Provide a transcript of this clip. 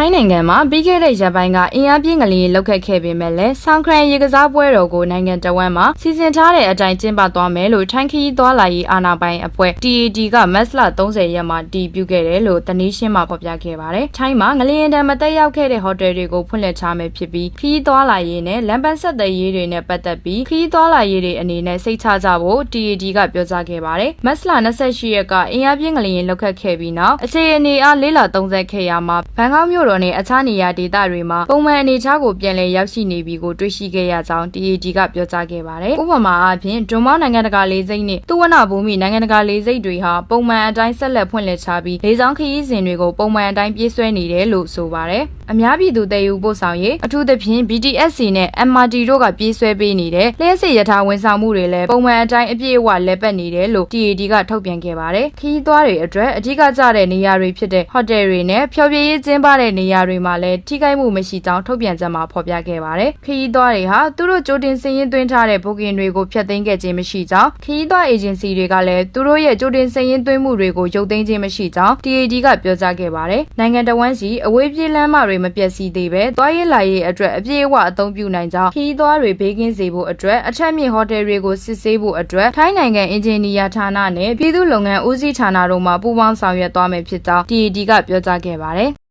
ထိုင်းနိုင်ငံမှာပြီးခဲ့တဲ့ရက်ပိုင်းကအင်အားပြင်းငလျင်လောက်ခတ်ခဲ့ပေမဲ့လည်းဆောင်းခရန်ရေကစားပွဲတော်ကိုနိုင်ငံတော်ဝန်မှာစီစဉ်ထားတဲ့အတိုင်းကျင်းပသွားမယ်လို့ထိုင်းခရီးသွားလာရေးအာဏာပိုင်အဖွဲ့ TAD ကမတ်လ30ရက်မှာတည်ပြုခဲ့တယ်လို့တနည်းရှင်းမှာဖော်ပြခဲ့ပါတယ်။ထိုင်းမှာငလျင်တံမတက်ရောက်ခဲ့တဲ့ဟိုတယ်တွေကိုဖွင့်လှစ်ထားမယ်ဖြစ်ပြီးခရီးသွားလာရေးနဲ့လမ်းပန်းဆက်သွယ်ရေးတွေနဲ့ပတ်သက်ပြီးခရီးသွားလာရေးတွေအနေနဲ့စိတ်ချကြဖို့ TAD ကပြောကြားခဲ့ပါတယ်။မတ်လ28ရက်ကအင်အားပြင်းငလျင်လောက်ခတ်ခဲ့ပြီးနောက်အခြေအနေအားလေးလာ30ခဲ့ရမှာဘန်ကောက်မြို့တော်နဲ့အခြားနေရာဒေသတွေမှာပုံမှန်အနေအထားကိုပြန်လည်ရောက်ရှိနေပြီကိုတွေ့ရှိခဲ့ရကြောင်း TAD ကပြောကြားခဲ့ပါတယ်။ဥပမာအားဖြင့်ဒွန်မောင်းနိုင်ငံတကာလေဆိပ်နဲ့သူဝနဘူမိနိုင်ငံတကာလေဆိပ်တွေဟာပုံမှန်အတိုင်းဆက်လက်ဖွင့်လှစ်ထားပြီးလေကြောင်းခရီးစဉ်တွေကိုပုံမှန်အတိုင်းပြေးဆွဲနေတယ်လို့ဆိုပါတယ်။အများပြည်သူတည်ယူပို့ဆောင်ရေးအထူးသဖြင့် BTSC နဲ့ MRT တို့ကပြေးဆွဲပေးနေတဲ့လျှက်စစ်ရထားဝန်ဆောင်မှုတွေလည်းပုံမှန်အတိုင်းအပြည့်အဝလဲပတ်နေတယ်လို့ TAD ကထုတ်ပြန်ခဲ့ပါတယ်။ခရီးသွားတွေအတွက်အဓိကကျတဲ့နေရာတွေဖြစ်တဲ့ဟိုတယ်တွေနဲ့ဖျော်ဖြေရေးကျင်းပတဲ့နေရာတွေမှာလည်းထိခိုက်မှုမရှိကြောင်းထုတ်ပြန်ချက်မှာဖော်ပြခဲ့ပါတယ်။ခရီးသွားတွေဟာသူတို့ကြိုတင်စည်ရင်းသွင်းထားတဲ့ booking တွေကိုဖျက်သိမ်းခဲ့ခြင်းမရှိကြောင်းခရီးသွား agency တွေကလည်းသူတို့ရဲ့ကြိုတင်စည်ရင်းသွင်းမှုတွေကိုရုပ်သိမ်းခြင်းမရှိကြောင်း TAD ကပြောကြားခဲ့ပါတယ်။နိုင်ငံတော်ဝန်စီအဝေးပြေးလမ်းမတွေမပြတ်စည်သေးပဲသွားရေးလာရေးအတွက်အပြည့်အဝအသုံးပြုနိုင်ကြောင်းခရီးသွားတွေဘေးကင်းစေဖို့အတွက်အထက်မြင့်ဟိုတယ်တွေကိုစစ်ဆေးဖို့အတွက်ထိုင်းနိုင်ငံအင်ဂျင်နီယာဌာနနဲ့ပြည်သူ့လုပ်ငန်းဦးစီးဌာနတို့မှပူးပေါင်းဆောင်ရွက်သွားမယ်ဖြစ်ကြောင်း TAD ကပြောကြားခဲ့ပါတယ်။